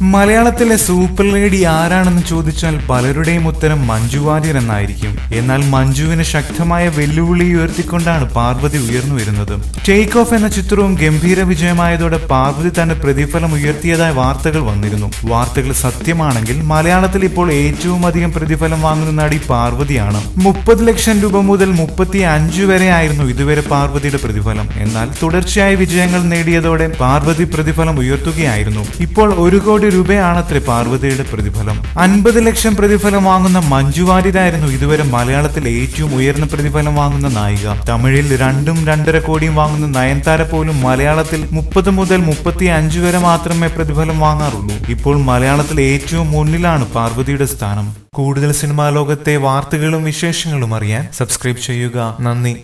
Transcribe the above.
മലയാളത്തിലെ super lady ആരാണെന്ന് ചോദിച്ചാൽ പലരുടെയും ഉത്തരം മഞ്ജു വാര്യർ എന്നായിരിക്കും. എന്നാൽ മഞ്ജുവിന് ശക്തമായ വെല്ലുവിളി ഉയർത്തിക്കൊണ്ടാണ് പാർവതി ഉയർന്നു വരുന്നത്. ടേക്ക് ഓഫ് എന്ന ചിത്രവും ഗംഭീര വിജയമായതോടെ പാർവതി തന്റെ പ്രതിഫലം ഉയർത്തിയതായ വാർത്തകൾ വന്നിരുന്നു. വാർത്തകൾ സത്യമാണെങ്കിൽ മലയാളത്തിൽ ഇപ്പോൾ ഏറ്റവും അധികം പ്രതിഫലം വാങ്ങുന്ന നടി പാർവതിയാണ്. മുപ്പത് ലക്ഷം രൂപ മുതൽ മുപ്പത്തി അഞ്ചു വരെ ആയിരുന്നു ഇതുവരെ പാർവതിയുടെ പ്രതിഫലം. എന്നാൽ തുടർച്ചയായ വിജയങ്ങൾ നേടിയതോടെ പാർവതി പ്രതിഫലം ഉയർത്തുകയായിരുന്നു. ഇപ്പോൾ ഒരു കോടി രൂപയാണത്രേ പാർവതിയുടെ പ്രതിഫലം. അൻപത് ലക്ഷം പ്രതിഫലം വാങ്ങുന്ന മഞ്ജു വാര്യരായിരുന്നു ഇതുവരെ മലയാളത്തിൽ ഏറ്റവും ഉയർന്ന പ്രതിഫലം വാങ്ങുന്ന നായിക. തമിഴിൽ രണ്ടും രണ്ടര കോടിയും വാങ്ങുന്ന നയൻതാര പോലും മലയാളത്തിൽ മുപ്പത് മുതൽ മുപ്പത്തി അഞ്ച് വരെ മാത്രമേ പ്രതിഫലം വാങ്ങാറുള്ളൂ. ഇപ്പോൾ മലയാളത്തിൽ ഏറ്റവും മുന്നിലാണ് പാർവതിയുടെ സ്ഥാനം. കൂടുതൽ സിനിമാ ലോകത്തെ വാർത്തകളും വിശേഷങ്ങളും അറിയാൻ സബ്സ്ക്രൈബ് ചെയ്യുക. നന്ദി.